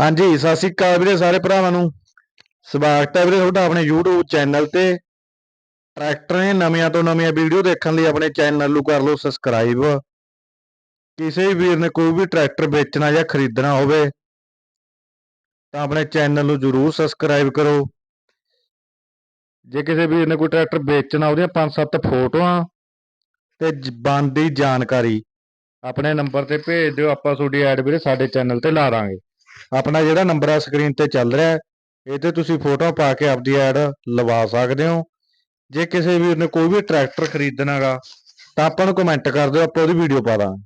ਹਾਂਜੀ, ਸਤਿ ਸ੍ਰੀ ਅਕਾਲ ਵੀਰੇ ਸਾਰੇ ਭਰਾਵਾਂ ਨੂੰ। ਸਵਾਗਤ ਹੈ ਵੀਰੇ ਤੁਹਾਡਾ ਆਪਣੇ YouTube ਚੈਨਲ ਤੇ। ਟਰੈਕਟਰ ਦੀਆਂ ਨਵੀਆਂ ਤੋਂ ਨਵੀਆਂ ਵੀਡੀਓ ਦੇਖਣ ਲਈ ਆਪਣੇ ਚੈਨਲ ਨੂੰ ਕਰ ਲਓ ਸਬਸਕ੍ਰਾਈਬ ਕਿਸੇ ਵੀ ਵੀਰ ਨੇ ਕੋਈ ਵੀ ਟਰੈਕਟਰ ਵੇਚਣਾ ਜਾਂ ਖਰੀਦਣਾ ਹੋਵੇ, ਤਾਂ ਆਪਣੇ ਚੈਨਲ ਨੂੰ ਜਰੂਰ ਸਬਸਕ੍ਰਾਈਬ ਕਰੋ। ਜੇ ਕਿਸੇ ਵੀਰ ਨੇ ਕੋਈ ਟਰੈਕਟਰ ਵੇਚਣਾ, ਉਹਦੀਆਂ 5-7 ਫੋਟੋਆਂ ਤੇ ਜ- ਬਣਦੀ ਜਾਣਕਾਰੀ, ਆਪਣੇ ਨੰਬਰ ਤੇ ਭੇਜ ਦਿਓ, ਆਪਾਂ ਤੁਹਾਡੀ ਐਡ ਵੀਰੇ ਸਾਡੇ ਚੈਨਲ ਤੇ ਲਾ ਦਾਂਗੇ। ਆਪਣਾ ਜਿਹੜਾ ਨੰਬਰ ਆ ਸਕਰੀਨ ਤੇ ਚੱਲ ਰਿਹਾ ਹੈ, ਇਹ ਤੇ ਤੁਸੀਂ ਫੋਟੋ ਪਾ ਕੇ ਆਪਦੀ ਐਡ ਲਵਾ ਸਕਦੇ ਹੋ। ਜੇ ਕਿਸੇ ਵੀਰ ਨੇ ਕੋਈ ਵੀ ਟਰੈਕਟਰ ਖਰੀਦਣਾਗਾ ਤਾਂ ਆਪਾਂ ਨੂੰ ਕਮੈਂਟ ਕਰ ਦਿਓ ਆਪਾਂ ਉਹਦੀ ਵੀਡੀਓ ਪਾ ਦਾਂਗੇ।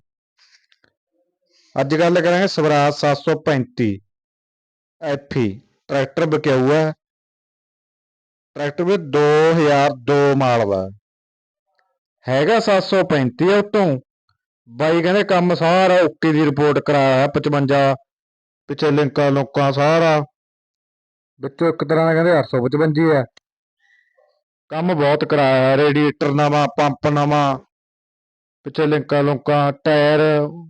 ਅੱਜ ਗੱਲ ਕਰਾਂਗੇ ਸਵਰਾਜ 735 ਐਫੀ ਟਰੈਕਟਰ ਵਿਕਿਆਊ ਹੈ। ਟਰੈਕਟਰ ਵੀ 2002 ਮਾਲ ਦਾ ਹੈਗਾ 735 ਉਹ ਤੋਂ ਬਾਈ ਕਹਿੰਦੇ ਕੰਮ ਸਾਰਾ ਓਕੇ ਦੀ ਰਿਪੋਰਟ ਕਰਾਇਆ 55 ਪਿੱਛੇ ਲਿੰਕਾਂ ਲੋਕਾਂ ਸਾਰਾ। ਵਿੱਚੋਂ ਇੱਕ ਤਰ੍ਹਾਂ ਦਾ ਕਹਿੰਦੇ 855 ਹੈ ਕੰਮ ਬਹੁਤ ਕਰਾਇਆ ਰੇਡੀਏਟਰ ਨਵਾਂ, ਪੰਪ ਨਵਾਂ, ਪਿੱਛੇ ਲਿੰਕਾਂ ਲੋਕਾਂ, ਟਾਇਰ,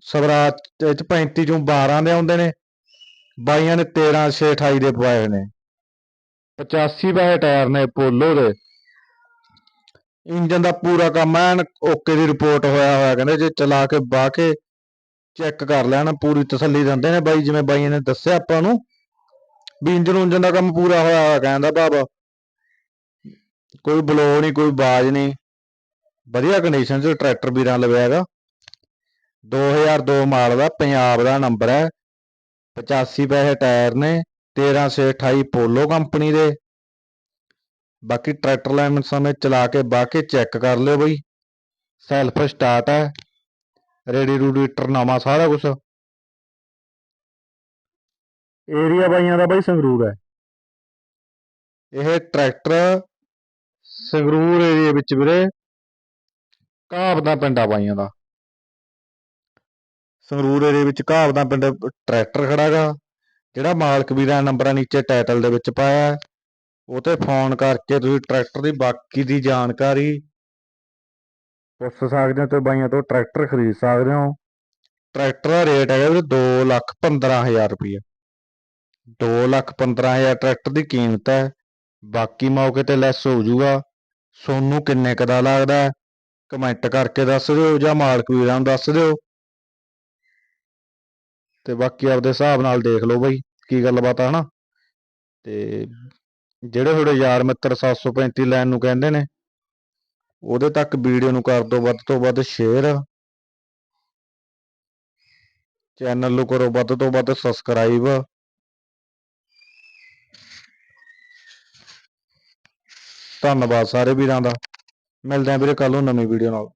ਸਵਰਾਜ ਇਹ 35 ਚੋਂ 12 ਦੇ ਆਉਂਦੇ ਨੇ, ਬਾਈਆਂ ਨੇ 13 6 28 ਦੇ ਪਵਾਏ ਨੇ। 85 ਵਾਲੇ ਟਾਇਰ ਨੇ ਪੋਲੋ ਦੇ। ਇੰਜਨ ਦਾ ਪੂਰਾ ਕੰਮ ਐਨ ਓਕੇ ਦੀ ਰਿਪੋਰਟ ਹੋਇਆ ਹੋਇਆ, ਕਹਿੰਦੇ ਜੇ ਚਲਾ ਕੇ ਬਾਹ ਕੇ ਚੈੱਕ ਕਰ ਲੈਣ, ਪੂਰੀ ਤਸੱਲੀ ਦਿੰਦੇ ਨੇ ਬਾਈ, ਜਿਵੇਂ ਬਾਈ ਨੇ ਦੱਸਿਆ ਆਪਾਂ ਨੂੰ, ਵੀ ਇੰਜਨ ਉਂਜਨ ਦਾ ਕੰਮ ਪੂਰਾ ਹੋਇਆ ਹੋਇਆ ਕਹਿੰਦਾ ਬਾਬਾ। ਕੋਈ ਬਲੋ ਨਹੀਂ, ਕੋਈ ਬਾਜ ਨਹੀਂ। ਵਧੀਆ ਕੰਡੀਸ਼ਨ 'ਚ ਟਰੈਕਟਰ ਵੀਰਾਂ ਲਵਿਆ ਹੈਗਾ। 2002 ਮਾਡਲ ਦਾ ਪੰਜਾਬ ਦਾ ਨੰਬਰ ਹੈ। 85 ਪੈਸੇ ਟਾਇਰ ਨੇ 1328 ਪੋਲੋ ਕੰਪਨੀ ਦੇ। ਬਾਕੀ ਟਰੈਕਟਰ ਲੈਣ ਸਮੇਂ ਚਲਾ ਕੇ ਬਾਹ ਕੇ ਚੈੱਕ ਕਰ ਲਿਓ ਬਈ। ਸੈਲਫ ਸਟਾਰਟ ਹੈ। ਰੇਡੀ ਰੂਡੀਟਰ ਨਵਾਂ ਸਾਰਾ ਕੁਝ ਏਰੀਆ ਬਾਈਆਂ ਦਾ ਬਾਈ ਸੰਗਰੂਰ ਹੈ। ਇਹ ਟਰੈਕਟਰ ਸੰਗਰੂਰ ਏਰੀਆ ਵਿੱਚ ਵੀਰੇ ਘਾਬ ਦਾ ਪਿੰਡ ਆ ਬਾਈਆਂ ਦਾ। ਸੰਗਰੂਰ ਏਰੀਆ ਵਿੱਚ ਘਾਬ ਦਾ ਪਿੰਡ ਟਰੈਕਟਰ ਖੜਾਗਾ ਜਿਹੜਾ ਮਾਲਕ ਵੀਰਾਂ ਨੰਬਰਾਂ ਨੀਚੇ ਟਾਈਟਲ ਦੇ ਵਿੱਚ ਪਾਇਆ। ਉਹ ਤੇ ਫੋਨ ਕਰਕੇ ਤੁਸੀਂ ਟਰੈਕਟਰ ਦੀ ਬਾਕੀ ਦੀ ਜਾਣਕਾਰੀ ਪੁੱਛ ਸਕਦੇ ਹੋ ਤੇ ਬਾਈਆਂ ਤੋਂ ਟਰੈਕਟਰ ਖਰੀਦ ਸਕਦੇ ਹੋ। ਟਰੈਕਟਰ ਦਾ ਰੇਟ ਹੈਗਾ ਵੀਰੇ 2 ਲੱਖ 15000 ਰੁਪਏ 2 ਲੱਖ 15000 ਟਰੈਕਟਰ ਦੀ ਕੀਮਤ ਹੈ। ਬਾਕੀ ਮੌਕੇ ਤੇ ਲੈਸ ਹੋ ਜਾਊਗਾ। ਸੋਨੂੰ ਕਿੰਨੇ ਕੁ ਲੱਗਦਾ ਕਮੈਂਟ ਕਰਕੇ ਦੱਸ ਦਿਓ ਜਾਂ ਮਾਲਕ ਵੀਰਾਂ ਨੂੰ ਦੱਸ ਦਿਓ। ਤੇ ਬਾਕੀ ਆਪਦੇ ਹਿਸਾਬ ਨਾਲ ਦੇਖ ਲਓ ਬਾਈ ਕੀ ਗੱਲਬਾਤ ਆ, ਹਨਾ? ਤੇ ਜਿਹੜੇ ਤੁਹਾਡੇ ਯਾਰ ਮਿੱਤਰ 735 ਲੈਣ ਨੂੰ ਕਹਿੰਦੇ ਨੇ ਉਹਦੇ ਤੱਕ ਵੀਡੀਓ ਨੂੰ ਕਰ ਦਿਓ ਵੱਧ ਤੋਂ ਵੱਧ ਸ਼ੇਅਰ ਚੈਨਲ ਨੂੰ ਕਰੋ, ਵੱਧ ਤੋਂ ਵੱਧ ਸਬਸਕ੍ਰਾਈਬ ਧੰਨਵਾਦ ਸਾਰੇ ਵੀਰਾਂ ਦਾ। ਮਿਲਦੇ ਆਂ ਵੀਰੇ ਕੱਲ ਨੂੰ ਨਵੀਂ ਵੀਡੀਓ ਨਾਲ।